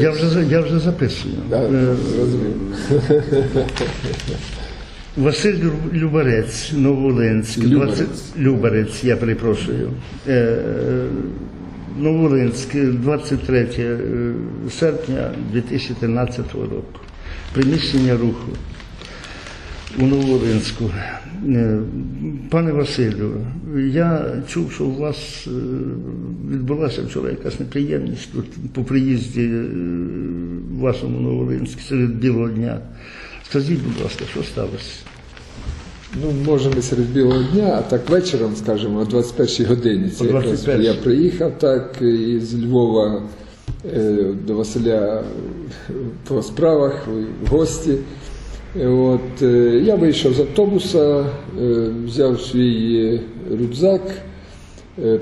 Я вже, я вже записую. Да, Е, розумію. Василь Любарець, Новолинськ, Любарець. 20... Любарець, я перепрошую. Е, Новолинськ, 23 е, серпня 2013 року. Приміщення руху у Новолинську. Е, Пане Василю, я чув, що у вас е, відбулася вчора якась неприємність тут по приїзді е, в вашому Новолинську серед білого дня. Скажіть, будь ласка, що сталося? Ну, може, не серед білого дня, а так вечором, скажімо, о 21-й годині. Це О якраз я приїхав так із Львова е, до Василя по справах, в гості. Е, От, е, я вийшов з автобуса, е, взяв свій рюкзак,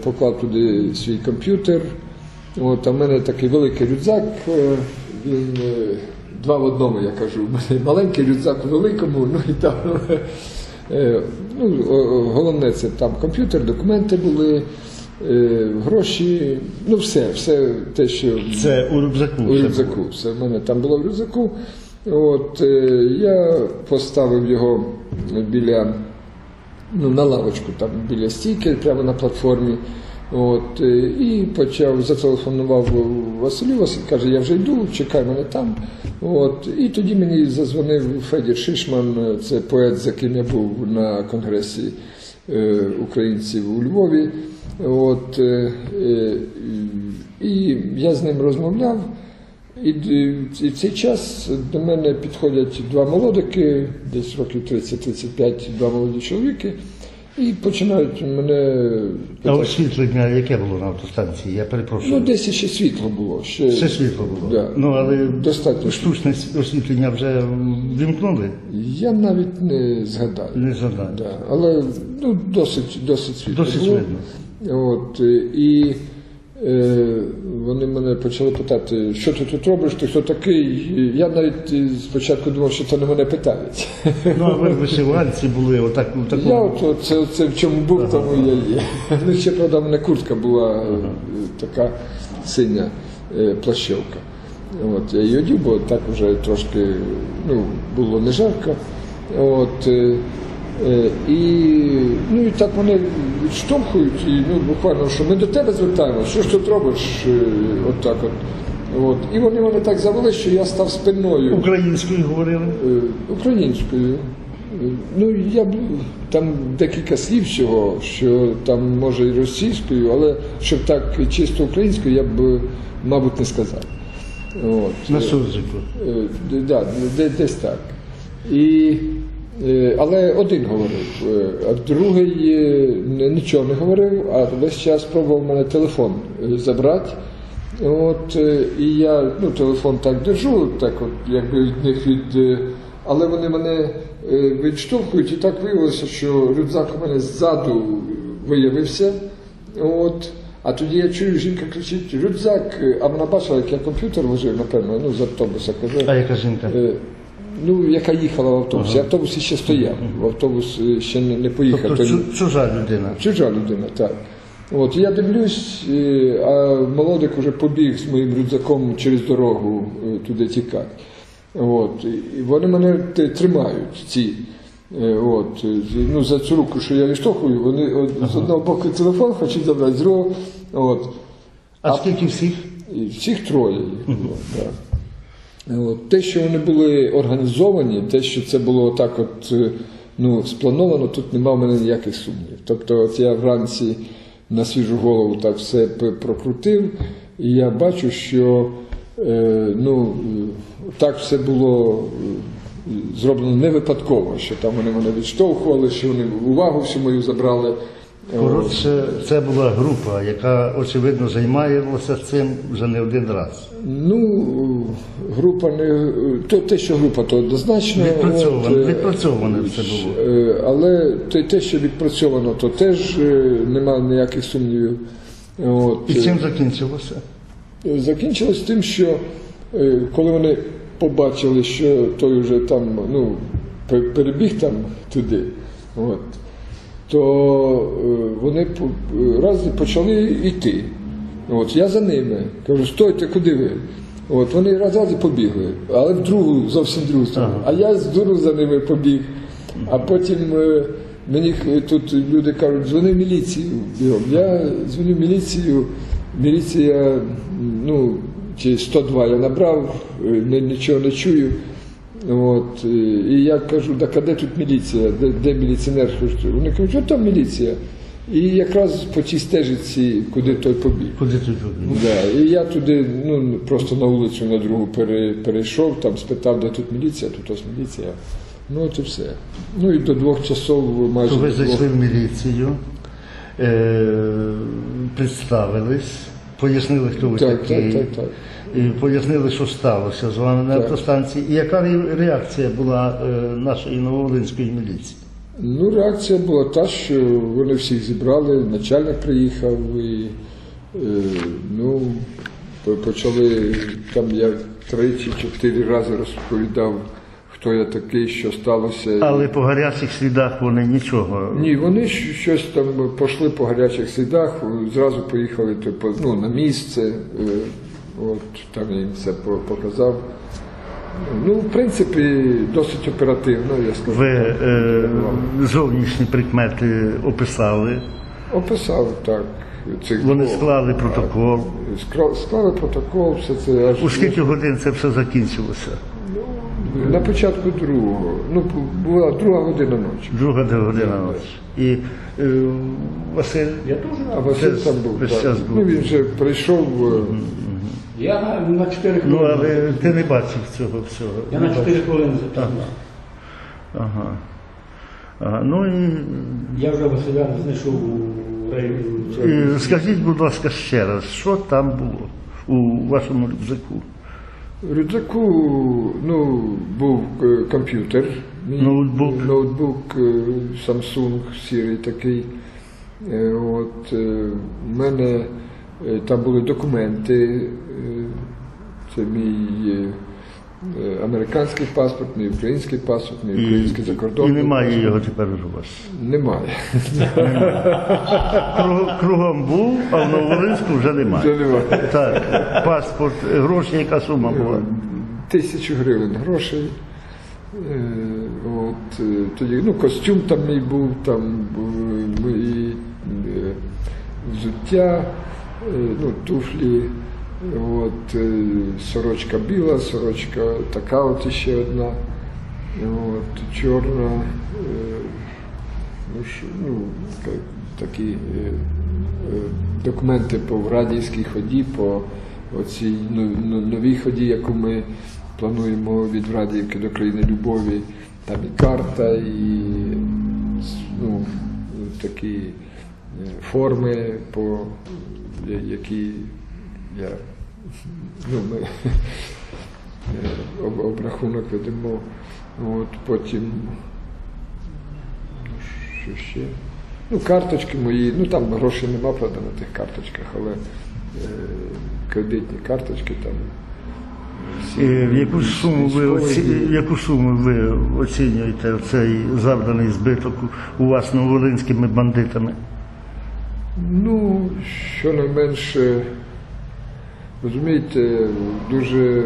поклав туди свій комп'ютер. От, а в мене такий великий рюкзак, він два в одному, я кажу. У мене маленький рюкзак у великому, ну і там. Ну, головне, це там комп'ютер, документи були, гроші, ну все, все те, що Це у рюкзаку. у рюкзаку. Все в мене там було в рюкзаку. От, е, я поставив його біля, ну, на лавочку, там біля стійки, прямо на платформі. От, е, і почав, зателефонував Василю, Василь каже, я вже йду, чекай мене там. От, і тоді мені зазвонив Федір Шишман, це поет, з яким я був на конгресі е, українців у Львові. От, е, е, і я з ним розмовляв. І, в цей час до мене підходять два молодики, десь років 30-35, два молоді чоловіки, і починають мене А питати. освітлення яке було на автостанції? Я перепрошую. Ну, десь ще світло було. Ще, Все світло було. Да. Ну, але Достатньо. штучне освітлення вже вімкнули, Я навіть не згадаю. не згадаю. Да. Але ну, досить, досить світло. Досить було. видно. От, і вони мене почали питати, що ти тут робиш, ти хто такий. Я навіть е, спочатку думав, що це не мене питають. Ну, а ви вишиванці були отак, у Я от, це, це в чому був, тому я є. Ну, ще, правда, в мене куртка була е, така синя е, плащовка. От, я її одів, бо так вже трошки ну, було не жарко. От, е, е, і, ну, і так вони відштовхують, і ну, буквально, що ми до тебе звертаємося, що ж тут робиш? Е, От так от. От. І вони мене так завели, що я став спиною. Українською говорили. Е, Українською. Е, Ну, я б там декілька слів всього, що там може і російською, але щоб так чисто українською, я б, мабуть, не сказав. От. На суржику. Е, да, десь так. І, е, але один говорив, е, а другий е, нічого не говорив, а весь час пробував мене телефон е, забрати. От, е, і я ну, телефон так держу, так от, якби від них від. е, Але вони мене е, відштовхують, і так виявилося, що рюкзак у мене ззаду виявився. От. А тоді я чую, жінка кричить, рюкзак, а вона бачила, як я комп'ютер ложив, напевно, ну, з автобуса. Каже, А яка жінка? Ну, яка їхала в автобусі. Автобус ще стояв. Автобус е, ще не, не поїхав. Тобто Той- чужа людина. Чужа людина, так. От я дивлюсь, е, а молодик вже побіг з моїм рюкзаком через дорогу е, туди тікати. От, і вони мене тримають ці. От, ну, за цю руку, що я відштовхую, вони от, з одного боку телефон хочуть забрати, з другого. От, А скільки всіх? всіх троє їх було. так. От, те, що вони були організовані, те, що це було так от, е, ну, сплановано, тут немає в мене ніяких сумнівів. Тобто, от я вранці на свіжу голову так все прокрутив, і я бачу, що е, ну, е, так все було е, зроблено не випадково, що там вони мене відштовхували, що вони увагу всю мою забрали. Коротше, це була група, яка очевидно займалася цим вже не один раз. Ну, група не то те, що група, то однозначно. Відпрацьоване, От, е, відпрацьоване це було. е, Але те, те, що відпрацьовано, то теж е, немає ніяких сумнівів. От, І чим закінчилося? Закінчилось тим, що коли вони побачили, що той вже там ну, перебіг там туди, от, то е, вони е, раз почали йти. От, я за ними. Кажу, стойте, куди ви? От вони раз раз і побігли, але в другу, зовсім другу сторону. А я з дуру за ними побіг. А потім е, мені тут люди кажуть, дзвони в міліцію. Я дзвоню в міліцію, міліція, ну, чи 102 я набрав, е, нічого не чую. От, і я кажу, так а де тут міліція? Де, де міліціонер? Вони кажуть, що там міліція. І якраз по тій стежиці, куди той побіг. Куди ти туди? Да, і я туди ну, просто на вулицю на другу пере, перейшов, там спитав, де тут міліція, тут ось міліція. Ну от і все. Ну і до двох часов майже. То ви двох. зайшли в міліцію, е, представились, пояснили, хто ви Так, такий. так, так, так. Пояснили, що сталося з вами на автостанції. І яка реакція була е, нашої нововолинської міліції? Ну, реакція була та, що вони всіх зібрали, начальник приїхав і е, ну, почали, там я три чи чотири рази розповідав, хто я такий, що сталося. Але по гарячих слідах вони нічого. Ні, вони щось там пішли по гарячих слідах, зразу поїхали типу, ну, на місце, е, от там я їм все показав. Ну, в принципі, досить оперативно, я скажу. Ви е, зовнішні прикмети описали, Описав так. Цих вони двох. склали протокол. Склали протокол, все це аж У скільки годин це все закінчилося? Ну, на початку другого. Ну, була друга година ночі. Друга година ночі. І е, Василь Я теж, а Василь Це там був. весь так. був. Ну, він вже прийшов. е, Я на, на 4 Ну, хвилини. але ти не бачив цього всього. Я Не на бачив. 4 хвилини запізнав. Ага. ага. Ну і, Я вже Василя знайшов у і скажіть, будь ласка, ще раз, що там було у вашому рюкзаку? В рюкзаку ну, був е, комп'ютер, мій Ноутбук. ноутбук е, Samsung сірий такий. Е, От, е, в мене там були документи. е, Це мій е, е, американський паспорт, мій український паспорт, мій український закордонний. І немає його тепер у вас. Немає. Кругом був, а в Новолинську вже немає. Вже немає. Так, паспорт, гроші, яка сума була? Тисячу гривень грошей. Е, От, е, тоді, ну, костюм там мій був, там мої е, взуття, е, ну, туфлі, от, е, сорочка біла, сорочка така от іще одна, от, чорна. е, Ну, ну, такі е, е, документи по радійській ході, по оцій ну- ну- новій ході, яку ми плануємо від Радіївки до країни Любові. Там і карта, і ну, такі е, форми, по які я, ну, ми е, об- обрахунок ведемо. От, потім що ще? Ну, карточки мої, ну там грошей нема, правда, на тих карточках, але е, кредитні карточки там. всі в яку суму ви оці... в яку суму ви оцінюєте цей завданий збиток у вас новолинськими бандитами? Ну, щонайменше, розумієте, дуже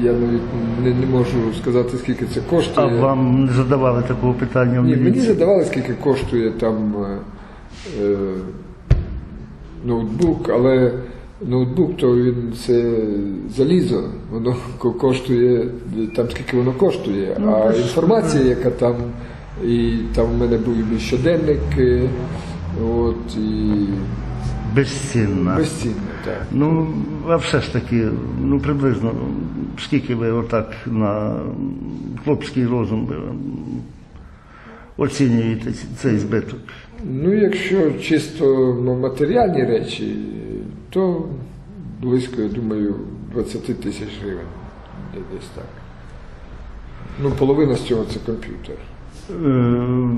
я навіть не, не можу сказати, скільки це коштує. А вам не задавали такого питання в Ні, мені задавали, скільки коштує там е, е, ноутбук, але ноутбук то він це залізо, воно ко- коштує там скільки воно коштує. Ну, а то ж- інформація, яка там, і там в мене був і мій щоденник, е, от, і Безцінна. безцінно, так. Ну, а все ж таки, ну приблизно, скільки ви отак на хлопський розум оцінюєте цей збиток? Ну, якщо чисто ну, матеріальні речі, то близько, я думаю, 20 тисяч гривень. Десь так. Ну, половина з цього це комп'ютер. Е,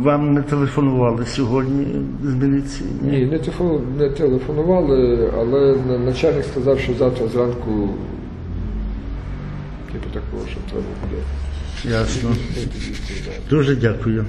Вам не телефонували сьогодні з міліції? Ні, не, телефон, не телефонували, але начальник сказав, що завтра зранку, типу такого, що треба буде. Ясно. Дуже дякую.